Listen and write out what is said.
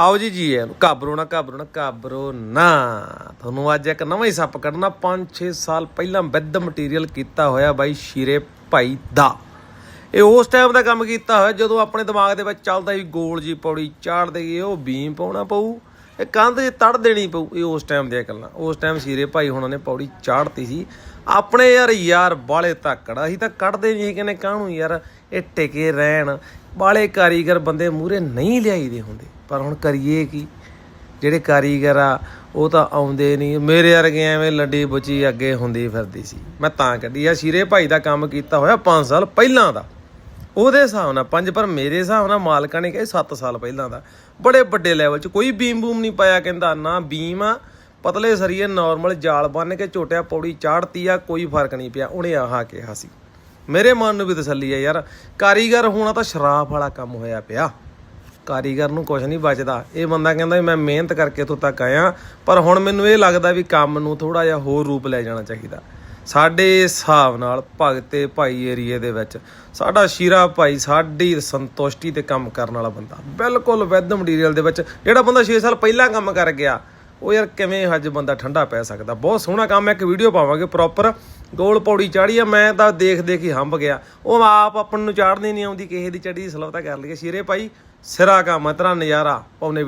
ਆਓ ਜੀ ਜੀ ਇਹਨੂੰ, ਘਾਬਰੋ ਨਾ ਘਾਬਰੋ ਨਾ ਘਾਬਰੋ ਨਾ। ਤੁਹਾਨੂੰ ਅੱਜ ਇੱਕ ਨਵਾਂ ਹੀ ਸੱਪ ਕੱਢਣਾ 5-6 ਸਾਲ ਪਹਿਲਾਂ ਵਿਦ ਮਟੀਰੀਅਲ ਕੀਤਾ ਹੋਇਆ ਬਾਈ ਸ਼ੀਰੇ ਭਾਈ ਦਾ। ਇਹ ਉਸ ਟਾਈਮ ਦਾ ਕੰਮ ਕੀਤਾ ਹੋਇਆ, ਜਦੋਂ ਆਪਣੇ ਦਿਮਾਗ ਦੇ ਵਿੱਚ ਚੱਲਦਾ ਸੀ ਗੋਲ ਜੀ ਪੌੜੀ ਚਾੜ ਦੇਈਏ ਉਹ ਬੀਮ ਪਾਉਣਾ ਪਊ, ਇਹ ਕੰਧ 'ਚ ਤੜ ਦੇਣੀ ਪਊ, ਇਹ ਉਸ ਟਾਈਮ ਦੀਆਂ ਗੱਲਾਂ। ਉਸ ਟਾਈਮ ਸ਼ੀਰੇ ਭਾਈ ਹੁਣਾਂ ਨੇ ਪੌੜੀ ਚਾੜਤੀ ਸੀ। ਆਪਣੇ ਯਾਰ ਯਾਰ ਬਾਲੇ ਧੱਕੜਾ, ਅਸੀਂ ਤਾਂ ਕੱਢਦੇ ਨਹੀਂ ਸੀ, ਕਹਿੰਦੇ ਕਾਹਨੂੰ ਯਾਰ, ਇਹ ਟਿਕੇ ਰਹਿਣ। ਬਾਲੇ ਕਾਰੀਗਰ ਬੰਦੇ ਮੂਰੇ ਨਹੀਂ ਲਿਆਈਦੇ ਹੁੰਦੇ। ਪਰ ਹੁਣ ਕਰੀਏ ਕੀ? ਜਿਹੜੇ ਕਾਰੀਗਰ ਆ, ਉਹ ਤਾਂ ਆਉਂਦੇ ਨਹੀਂ। ਮੇਰੇ ਵਰਗੇ ਐਵੇਂ ਲੱਡੀ ਬੁੱਚੀ ਅੱਗੇ ਹੁੰਦੀ ਫਿਰਦੀ ਸੀ। ਮੈਂ ਤਾਂ ਕੱਢੀ ਆ। ਸ਼ੀਰੇ ਭਾਈ ਦਾ ਕੰਮ ਕੀਤਾ ਹੋਇਆ 5 ਸਾਲ ਪਹਿਲਾਂ ਦਾ। ਉਹਦੇ ਹਿਸਾਬ ਨਾਲ ਪੰਜ, ਪਰ ਮੇਰੇ ਹਿਸਾਬ ਨਾਲ ਮਾਲਕਾਂ ਨੇ ਕਿਹਾ 7 ਸਾਲ ਪਹਿਲਾਂ ਦਾ। ਬੜੇ ਵੱਡੇ ਲੈਵਲ 'ਚ ਕੋਈ ਬੀਮ ਬੂਮ ਨਹੀਂ ਪਾਇਆ ਕਹਿੰਦਾ। ਨਾ ਬੀਮ ਆ, ਪਤਲੇ ਸਰੀਏ ਨਾਰਮਲ ਜਾਲ ਬੰਨ ਕੇ ਝੋਟਿਆ ਪੌੜੀ ਚਾੜਤੀ ਆ, ਕੋਈ ਫ਼ਰਕ ਨਹੀਂ ਪਿਆ। ਉਹਨੇ ਆਹਾ ਕਿਹਾ ਸੀ। ਮੇਰੇ ਮਨ ਨੂੰ ਵੀ ਤਸੱਲੀ ਆ ਯਾਰ। ਕਾਰੀਗਰ ਹੋਣਾ ਤਾਂ ਸ਼ਰਾਫ ਵਾਲਾ ਕੰਮ ਹੋਇਆ ਪਿਆ। ਕਾਰੀਗਰ ਨੂੰ ਕੁਝ ਨਹੀਂ ਬਚਦਾ। ਇਹ ਬੰਦਾ ਕਹਿੰਦਾ ਵੀ ਮੈਂ ਮਿਹਨਤ ਕਰਕੇ ਇੱਥੋਂ ਤੱਕ ਆਇਆ, ਪਰ ਹੁਣ ਮੈਨੂੰ ਇਹ ਲੱਗਦਾ ਵੀ ਕੰਮ ਨੂੰ ਥੋੜਾ ਜਿਹਾ ਹੋਰ ਰੂਪ ਲੈ ਜਾਣਾ ਚਾਹੀਦਾ। ਸਾਡੇ ਹਿਸਾਬ ਨਾਲ ਭਗਤੇ ਭਾਈ ਏਰੀਏ ਦੇ ਵਿੱਚ ਸਾਡਾ ਸ਼ੀਰਾ ਭਾਈ ਸਾਡੀ ਸੰਤੁਸ਼ਟੀ ਤੇ ਕੰਮ ਕਰਨ ਵਾਲਾ ਬੰਦਾ ਬਿਲਕੁਲ ਵੈਦ ਮਟੀਰੀਅਲ ਦੇ ਵਿੱਚ, ਜਿਹੜਾ ਬੰਦਾ 6 ਸਾਲ ਪਹਿਲਾਂ ਕੰਮ ਕਰ ਗਿਆ ਉਹ ਯਾਰ ਕਿਵੇਂ ਅੱਜ ਬੰਦਾ ਠੰਡਾ ਪੈ ਸਕਦਾ? ਬਹੁਤ ਸੋਹਣਾ ਕੰਮ ਹੈ, ਇੱਕ ਵੀਡੀਓ ਪਾਵਾਂਗੇ ਪ੍ਰੋਪਰ ਗੋਲ ਪੌੜੀ ਚਾੜੀ ਆ, ਮੈਂ ਤਾਂ ਦੇਖ ਦੇਖ ਹੀ ਹੰਬ ਗਿਆ। ਉਹ ਆਪ ਆਪਾਂ ਨੂੰ ਚਾੜਨੀ ਨਹੀਂ ਆਉਂਦੀ, ਕਿਸੇ ਦੀ ਚੜੀ ਸਲਵਤਾ ਕਰ ਲਈਏ। ਸ਼ੀਰੇ ਭਾਈ, ਸਿਰਾ ਕੰਮ ਹੈ, ਤੇਰਾ ਨਜ਼ਾਰਾ। ਪਾਉਨੇ